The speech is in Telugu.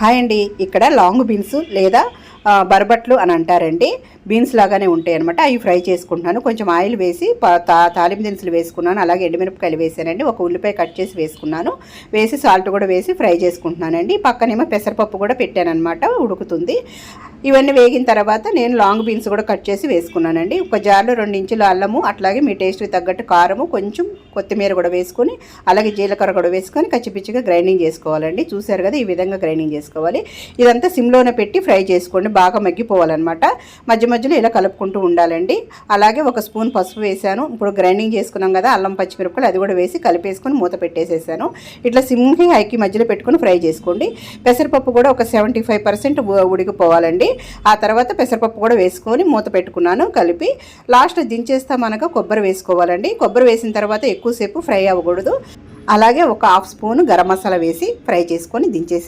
హాయ్ అండి. ఇక్కడ లాంగ్ బీన్స్ లేదా బర్బట్లు బరబట్లు అని అంటారండి. బీన్స్ లాగానే ఉంటాయి అనమాట అవి ఫ్రై చేసుకుంటున్నాను. కొంచెం ఆయిల్ వేసి తా- తాలింపు దినుసులు వేసుకున్నాను. అలాగే ఎండుమిరపకాయలు వేసానండి. ఒక ఉల్లిపాయ కట్ చేసి వేసుకున్నాను. వేసి సాల్ట్ కూడా వేసి ఫ్రై చేసుకుంటున్నానండి. పక్కనేమో పెసరపప్పు కూడా పెట్టానమాట ఉడుకుతుంది. ఇవన్నీ వేగిన తర్వాత నేను లాంగ్ బీన్స్ కూడా కట్ చేసి వేసుకున్నానండి. ఒక జార్లో రెండు ఇంచుల అల్లము అట్లాగే మీ టేస్ట్కి తగ్గట్టు కారము కొంచెం కొత్తిమీర కూడా వేసుకొని అలాగే జీలకర్ర కూడా వేసుకొని కచ్చిపిచ్చిగా గ్రైండింగ్ చేసుకోవాలండి. చూసారు కదా ఈ విధంగా గ్రైండింగ్ చేసుకోవాలి. ఇదంతా సిమ్లోనే పెట్టి ఫ్రై చేసుకోండి. బాగా మగ్గిపోవాలన్నమాట. మధ్య మధ్యలో ఇలా కలుపుకుంటూ ఉండాలండి. అలాగే ఒక స్పూన్ పసుపు వేసాను. ఇప్పుడు గ్రైండింగ్ చేసుకున్నాం కదా అల్లం పచ్చిమిరపకాయలు అది కూడా వేసి కలిపేసుకొని మూత పెట్టేసేసాను. ఇట్లా సిమ్కి హైకి మధ్యలో పెట్టుకొని ఫ్రై చేసుకోండి. పెసరపప్పు కూడా ఒక సెవెంటీ ఫైవ్ ఆ తర్వాత పెసరపప్పు కూడా వేసుకొని మూత పెట్టుకున్నాను కలిపి లాస్ట్ దించేస్తామనగా కొబ్బరి వేసుకోవాలండి. కొబ్బరి వేసిన తర్వాత ఎక్కువసేపు ఫ్రై అవ్వకూడదు. అలాగే ఒక హాఫ్ స్పూన్ గరం మసాలా వేసి ఫ్రై చేసుకొని దించేసేయాలి.